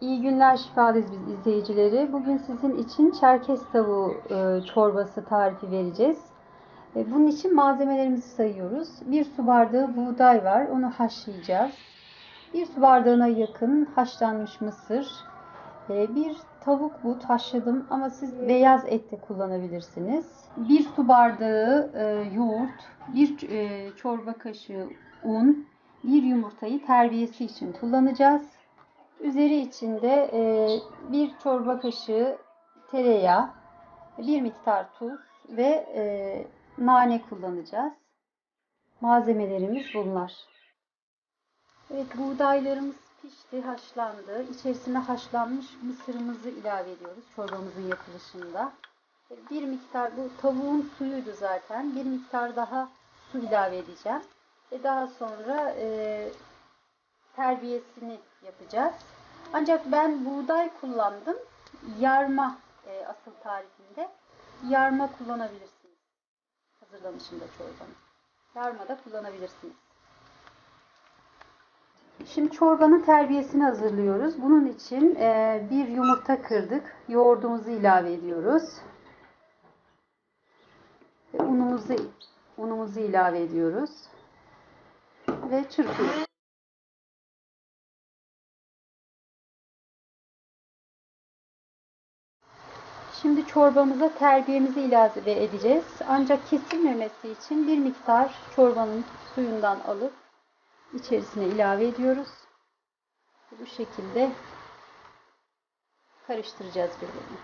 İyi günler şifalıyız biz izleyicileri. Bugün sizin için çerkez tavuğu e, çorbası tarifi vereceğiz. E, bunun için malzemelerimizi sayıyoruz. Bir su bardağı buğday var. Onu haşlayacağız. Bir su bardağına yakın haşlanmış mısır. E, bir tavuk but haşladım ama siz beyaz et de kullanabilirsiniz. Bir su bardağı yoğurt, bir e, çorba kaşığı un, bir yumurtayı terbiyesi için kullanacağız. Üzeri içinde e, bir çorba kaşığı tereyağı, bir miktar tuz ve e, nane kullanacağız. Malzemelerimiz bunlar. Evet buğdaylarımız pişti, haşlandı. İçerisine haşlanmış mısırımızı ilave ediyoruz çorbamızın yapılışında. Bir miktar bu tavuğun suyuydu zaten. Bir miktar daha su ilave edeceğim. Ve daha sonra e, terbiyesini yapacağız. Ancak ben buğday kullandım. Yarma e, asıl tarifinde. Yarma kullanabilirsiniz. Hazırlanışında çorbanın. Yarma da kullanabilirsiniz. Şimdi çorbanın terbiyesini hazırlıyoruz. Bunun için e, bir yumurta kırdık. Yoğurdumuzu ilave ediyoruz. Ve unumuzu, unumuzu ilave ediyoruz. Ve çırpıyoruz. Şimdi çorbamıza terbiyemizi ilave edeceğiz. Ancak kesilmemesi için bir miktar çorbanın suyundan alıp içerisine ilave ediyoruz. Bu şekilde karıştıracağız birbirine.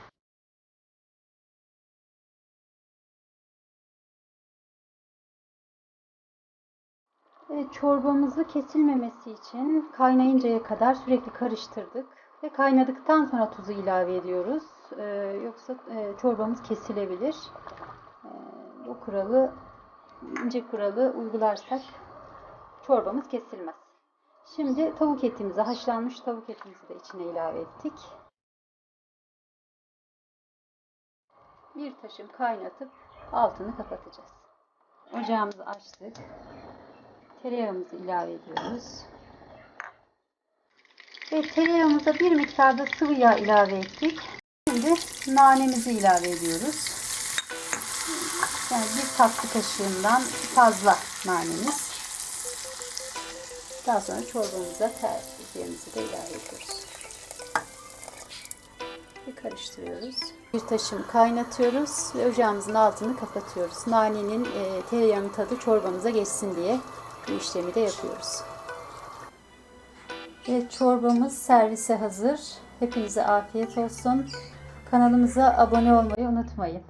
Evet, çorbamızı kesilmemesi için kaynayıncaya kadar sürekli karıştırdık ve kaynadıktan sonra tuzu ilave ediyoruz. Ee, yoksa e, çorbamız kesilebilir. Ee, bu kuralı ince kuralı uygularsak çorbamız kesilmez. Şimdi tavuk etimizi, haşlanmış tavuk etimizi de içine ilave ettik. Bir taşım kaynatıp altını kapatacağız. Ocağımızı açtık. Tereyağımızı ilave ediyoruz. Ve tereyağımıza bir miktar da sıvı yağ ilave ettik. Şimdi nanemizi ilave ediyoruz. Yani bir tatlı kaşığından fazla nanemiz. Daha sonra çorbamıza terbiyemizi de ilave ediyoruz. Ve karıştırıyoruz. Bir taşım kaynatıyoruz ve ocağımızın altını kapatıyoruz. Nanenin e, tereyağının tadı çorbamıza geçsin diye bu işlemi de yapıyoruz. Evet çorbamız servise hazır. Hepinize afiyet olsun. Kanalımıza abone olmayı unutmayın.